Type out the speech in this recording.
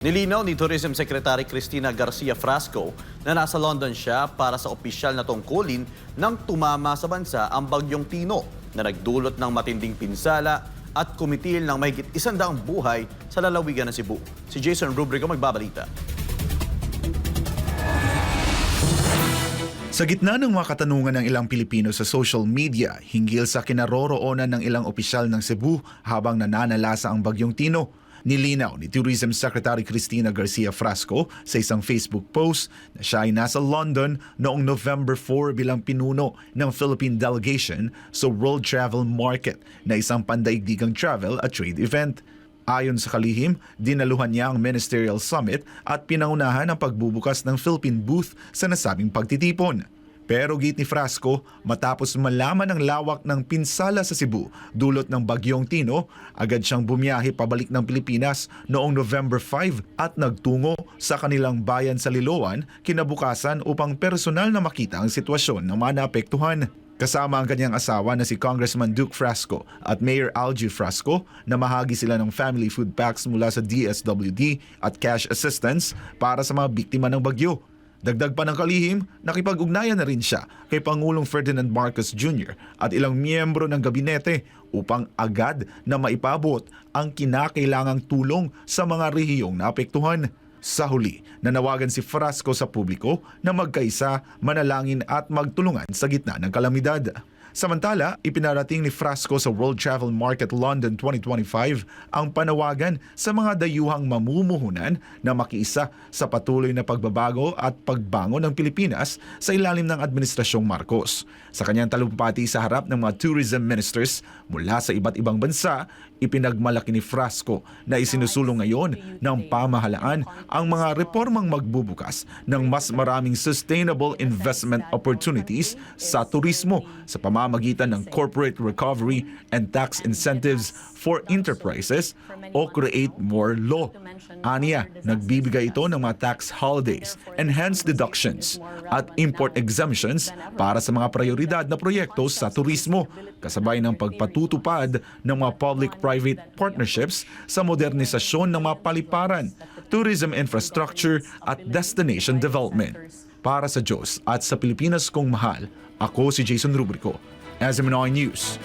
Nilinaw ni Tourism Secretary Cristina Garcia Frasco na nasa London siya para sa opisyal na tungkulin nang tumama sa bansa ang bagyong Tino na nagdulot ng matinding pinsala at kumitil ng mahigit isandaang buhay sa lalawigan ng Cebu. Si Jason Rubrico magbabalita. Sa gitna ng mga katanungan ng ilang Pilipino sa social media hinggil sa kinaroroonan ng ilang opisyal ng Cebu habang nananalasa ang bagyong Tino, nilinaw ni Tourism Secretary Cristina Garcia Frasco sa isang Facebook post na siya ay nasa London noong November 4 bilang pinuno ng Philippine delegation sa World Travel Market na isang pandaigdigang travel at trade event. Ayon sa kalihim, dinaluhan niya ang Ministerial Summit at pinangunahan ang pagbubukas ng Philippine booth sa nasabing pagtitipon. Pero git ni Frasco, matapos malaman ang lawak ng pinsala sa Cebu dulot ng bagyong Tino, agad siyang bumiyahe pabalik ng Pilipinas noong November 5 at nagtungo sa kanilang bayan sa Liloan kinabukasan upang personal na makita ang sitwasyon ng mga naapektuhan. Kasama ang kanyang asawa na si Congressman Duke Frasco at Mayor Algie Frasco na mahagi sila ng family food packs mula sa DSWD at cash assistance para sa mga biktima ng bagyo. Dagdag pa ng kalihim, nakipag-ugnayan na rin siya kay Pangulong Ferdinand Marcos Jr. at ilang miyembro ng gabinete upang agad na maipabot ang kinakailangang tulong sa mga rehiyong naapektuhan. Sa huli, nanawagan si Frasco sa publiko na magkaisa, manalangin at magtulungan sa gitna ng kalamidad. Samantala, ipinarating ni Frasco sa World Travel Market London 2025 ang panawagan sa mga dayuhang mamumuhunan na makiisa sa patuloy na pagbabago at pagbangon ng Pilipinas sa ilalim ng Administrasyong Marcos. Sa kanyang talumpati sa harap ng mga tourism ministers mula sa iba't ibang bansa, ipinagmalaki ni Frasco na isinusulong ngayon ng pamahalaan ang mga reformang magbubukas ng mas maraming sustainable investment opportunities sa turismo sa pamamagitan ng corporate recovery and tax incentives for enterprises o create more law. Aniya, nagbibigay ito ng mga tax holidays, enhanced deductions at import exemptions para sa mga prioridad na proyekto sa turismo kasabay ng pagpatutupad ng mga public-private partnerships sa modernisasyon ng mga paliparan, tourism infrastructure at destination development. Para sa Diyos at sa Pilipinas kong mahal, ako si Jason Rubrico, SMNI News.